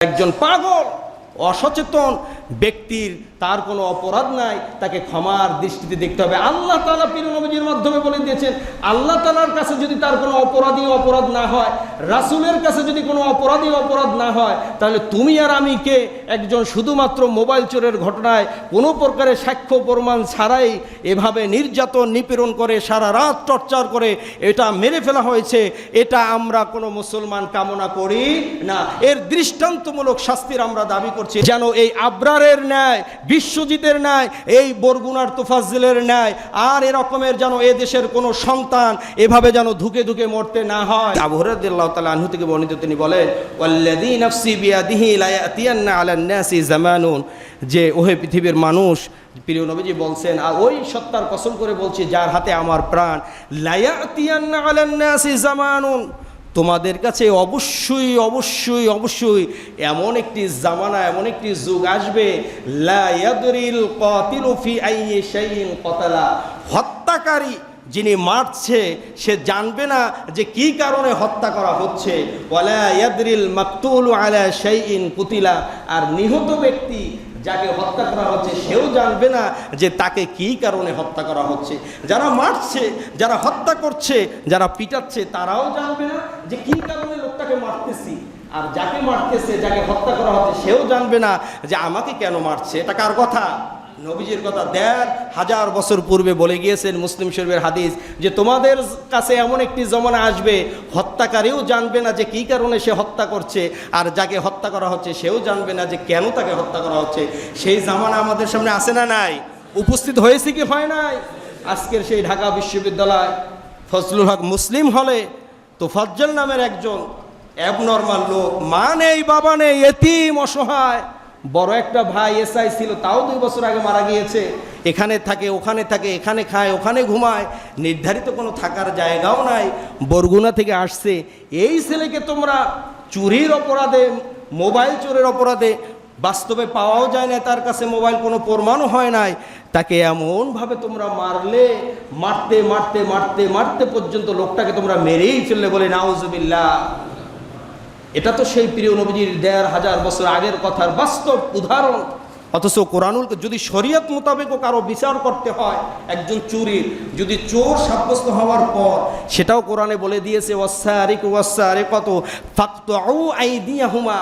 একজন পাগল অসচেতন ব্যক্তির তার কোনো অপরাধ নাই, তাকে ক্ষমার দৃষ্টিতে দেখতে হবে। আল্লাহ তালা পীর নবীজির মাধ্যমে বলে দিয়েছেন, আল্লাহ তালার কাছে যদি তার কোনো অপরাধী অপরাধ না হয়, রাসুলের কাছে যদি কোনো অপরাধী অপরাধ না হয়, তাহলে তুমি আর আমি কে? একজন শুধুমাত্র মোবাইল চোরের ঘটনায় কোনো প্রকারের সাক্ষ্য প্রমাণ ছাড়াই এভাবে নির্যাতন, নিপীড়ন করে, সারা রাত টর্চার করে এটা মেরে ফেলা হয়েছে, এটা আমরা কোনো মুসলমান কামনা করি না। এর দৃষ্টান্তমূলক শাস্তির আমরা দাবি করছি, যেন এই আবরারের ন্যায়, বিশ্বজিতের ন্যায়, এই বরগুনার তোফাজ্জিলের ন্যায়, আর এরকমের যেন এ দেশের কোনো সন্তান এভাবে যেন ধুকে ধুকে মরতে না হয়। আবু হরাদিল্লাহ তাআলা আনহু থেকে বর্ণিত, তিনি বলেন যে, ওহে পৃথিবীর মানুষ, প্রিয় নবীজি বলছেন, আর ওই সত্তার কসম করে বলছি, যার হাতে আমার প্রাণ। লায়াতিয়ান্না আলান নাসি জামানুন। তোমাদের কাছে অবশ্যই অবশ্যই অবশ্যই এমন একটি জামানা, এমন একটি যুগ আসবে। হত্যাকারী যিনি মারছে, সে জানবে না যে কি কারণে হত্যা করা হচ্ছে। ইয়াদরিল আর নিহত ব্যক্তি যাকে হত্যা করা হচ্ছে, সেও জানবে না যে তাকে কি কারণে হত্যা করা হচ্ছে। যারা মারছে, যারা হত্যা করছে, যারা পিটাচ্ছে, তারাও জানবে না যে কি কারণে লোকটাকে মারতেছি। আর যাকে মারতেছে, যাকে হত্যা করা হচ্ছে, সেও জানবে না যে আমাকে কেন মারছে। এটা কার কথা? নবীজির কথা দেড় হাজার বছর পূর্বে বলে গিয়েছেন মুসলিম শরীফের হাদিস যে তোমাদের কাছে এমন একটি জমানা আসবে, হত্যাকারীও জানবে না যে কী কারণে সে হত্যা করছে, আর যাকে হত্যা করা হচ্ছে সেও জানবে না যে কেন তাকে হত্যা করা হচ্ছে। সেই জামানা আমাদের সামনে আসে না নাই? উপস্থিত হয়েছে কি হয় নাই? আজকের সেই ঢাকা বিশ্ববিদ্যালয় ফজলুল হক মুসলিম হলে তোফাজ্জল নামের একজন অ্যাবনর্মাল লোক, মা নেই, বাবা নেই, এতিম, অসহায়। বড় একটা ভাই এসআই ছিল, তাও দুই বছর আগে মারা গিয়েছে। এখানে থাকে, ওখানে থাকে, এখানে খায়, ওখানে ঘুমায়। নির্ধারিত কোনো থাকার জায়গাও নাই। বরগুনা থেকে আসছে, এই ছেলেকে তোমরা চুরির অপরাধে, মোবাইল চোরের অপরাধে বাস্তবে পাওয়াও যায় না, তার কাছে মোবাইল কোনো প্রমাণও হয় নাই। তাকে এমনভাবে তোমরা মারলে, মারতে মারতে মারতে মারতে পর্যন্ত লোকটাকে তোমরা মেরেই ফেললে বলে নাউজুবিল্লাহ। এটা তো সেই প্রিয় নবীজির দেড় হাজার বছর আগের কথার বাস্তব উদাহরণ। অথচ কোরআনুল যদি শরীয়ত মোতাবেকও কারও বিচার করতে হয়, একজন চুরির, যদি চোর সাব্যস্ত হওয়ার পর, সেটাও কোরআনে বলে দিয়েছে ওয়াসারিক ওয়াসারে কত ফাক্ত হুমা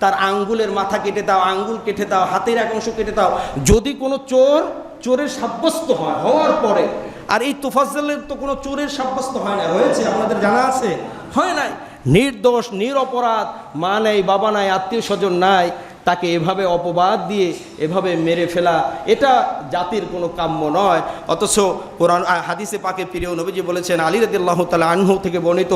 তার আঙ্গুলের মাথা কেটে দাও, আঙ্গুল কেটে দাও, হাতের এক অংশ কেটে দাও। যদি কোনো চোর চোরের সাব্যস্ত হয়, হওয়ার পরে, আর এই তোফাজ্জলের তো কোনো চোরের সাব্যস্ত হয় না হয়েছে আপনাদের জানা আছে? হয় নাই। নির্দোষ, নিরপরাধ, মা নাই, বাবা নাই, আত্মীয় স্বজন নাই, তাকে এভাবে অপবাদ দিয়ে এভাবে মেরে ফেলা, এটা জাতির কোনো কাম্য নয়। অথচ কোরআন হাদিসে পাকে প্রিয় নবীজি বলেছেন, আলী রদিল্লাহ তালা আনহু থেকে বর্ণিত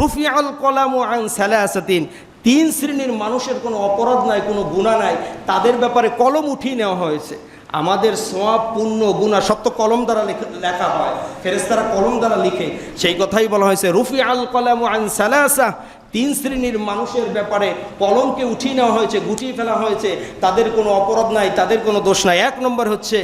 রুফি আল কলাম ও আন সালাসাতিন তিন শ্রেণির মানুষের কোনো অপরাধ নাই, কোনো গুণা নাই, তাদের ব্যাপারে কলম উঠিয়ে নেওয়া হয়েছে। আমাদের সোয়াব পূর্ণ গুণা তো কলম দ্বারা লেখা- লেখা হয়। ফেরেস্তারা কলম দ্বারা লিখে। সেই কথাই বলা হয়েছে রুফি আল কলাম আন সালাসা। তিন শ্রেণির মানুষের ব্যাপারে কলমকে উঠিয়ে নেওয়া হয়েছে, গুটিয়ে ফেলা হয়েছে। তাদের কোনো অপরাধ নাই, তাদের কোনো দোষ নাই। এক নম্বর হচ্ছে,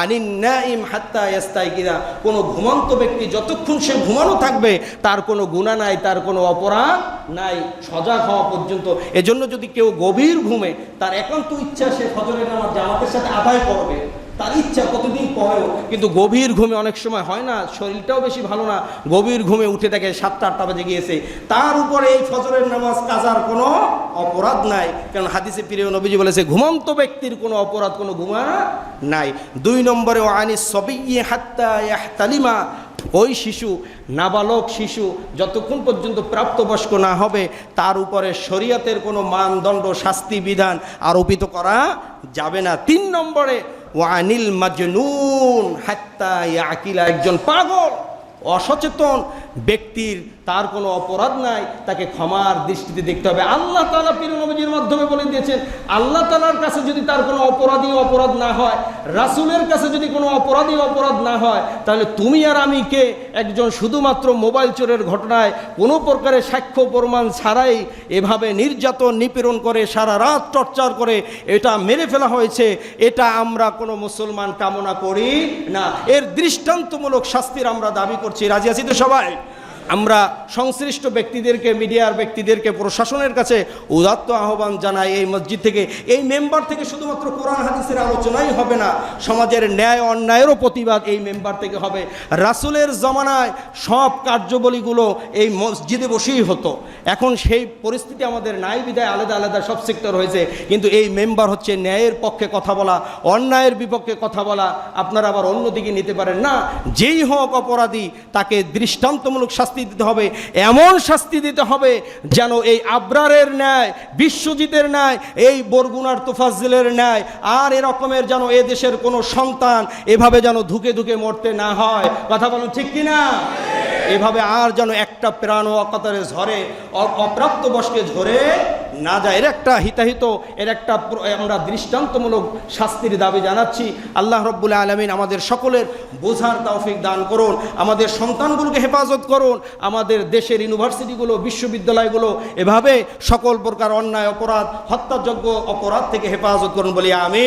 আনিন নাইম হাত্তা ইয়াস্তাই কিনা কোনো ঘুমন্ত ব্যক্তি যতক্ষণ সে ঘুমানো থাকবে, তার কোনো গুণা নাই, তার কোনো অপরাধ নাই, সজাগ হওয়া পর্যন্ত। এজন্য যদি কেউ গভীর ঘুমে, তার একান্ত ইচ্ছা সে ফজরের নামাজ জামাতের সাথে আদায় করবে। তার ইচ্ছা কতদিন পরেও। কিন্তু গভীর ঘুমে অনেক সময় হয় না, শরীরটাও বেশি ভালো না, গভীর ঘুমে উঠে দেখে সাতটা আটটা বাজে গিয়েছে। তার উপরে এই ফজরের নামাজ কাজার কোনো অপরাধ নাই, কারণ হাদিসে প্রিয় নবীজি বলেছে, ঘুমন্ত ব্যক্তির কোনো অপরাধ, কোনো ঘুমা নাই। দুই নম্বরে আনি সবই হাত্তা তালিমা ওই শিশু, নাবালক শিশু, যতক্ষণ পর্যন্ত প্রাপ্তবয়স্ক না হবে, তার উপরে শরীয়তের কোনো মানদণ্ড, শাস্তি, বিধান আরোপিত করা যাবে না। তিন নম্বরে ওয়ানিল মাজনুন হাত্তা ইয়াকিলা, একজন পাগল, অসচেতন ব্যক্তির তার কোনো অপরাধ নাই, তাকে ক্ষমার দৃষ্টিতে দেখতে হবে। আল্লাহ তালা পীর নবীজির মাধ্যমে বলে দিয়েছেন, আল্লাহ তালার কাছে যদি তার কোনো অপরাধী অপরাধ না হয় রাসুলের কাছে যদি কোনো অপরাধী অপরাধ না হয়, তাহলে তুমি আর আমি কে? একজন শুধুমাত্র মোবাইল চোরের ঘটনায় কোনো প্রকারের সাক্ষ্য প্রমাণ ছাড়াই এভাবে নির্যাতন, নিপীড়ন করে, সারা রাত টর্চার করে এটা মেরে ফেলা হয়েছে, এটা আমরা কোনো মুসলমান কামনা করি না। এর দৃষ্টান্তমূলক শাস্তির আমরা দাবি করছি। রাজি আছি তো সবাই? আমরা সংশ্লিষ্ট ব্যক্তিদেরকে, মিডিয়ার ব্যক্তিদেরকে, প্রশাসনের কাছে উদাত্ত আহ্বান জানাই এই মসজিদ থেকে। এই মেম্বার থেকে শুধুমাত্র কোরআন হাদিসের আলোচনাই হবে না, সমাজের ন্যায় অন্যায়েরও প্রতিবাদ এই মেম্বার থেকে হবে। রাসুলের জমানায় সব কার্যবলীগুলো এই মসজিদে বসেই হতো। এখন সেই পরিস্থিতি আমাদের নাই বিদায় আলাদা আলাদা সব সেক্টর হয়েছে। কিন্তু এই মেম্বার হচ্ছে ন্যায়ের পক্ষে কথা বলা, অন্যায়ের বিপক্ষে কথা বলা। আপনারা আবার অন্যদিকে নিতে পারেন না। যেই হোক অপরাধী, তাকে দৃষ্টান্তমূলক শাস্তি দিতে হবে, এমন শাস্তি দিতে হবে যেন এই আবরারের ন্যায়, বিশ্বজিতের ন্যায়, এই বরগুনার তোফাজ্জিলের ন্যায় আর এরকমের যেন এ দেশের কোনো সন্তান এভাবে যেন ধুকে ধুকে মরতে না হয়। কথা বলুন ঠিক কিনা? এভাবে আর যেন একটা প্রাণ অকাতারে ঝরে অপ্রাপ্ত বসকে ঝরে না যায়, এর একটা হিতাহিত, এর একটা আমরা দৃষ্টান্তমূলক শাস্তির দাবি জানাচ্ছি। আল্লাহ রব্বুল আলমিন আমাদের সকলের বোঝার তৌফিক দান করুন, আমাদের সন্তানগুলোকে হেফাজত করুন, আমাদের দেশের ইউনিভার্সিটিগুলো, বিশ্ববিদ্যালয়গুলো এভাবে সকল প্রকার অন্যায়, অপরাধ হত্যাযোগ্য অপরাধ থেকে হেফাজত করুন বলি আমি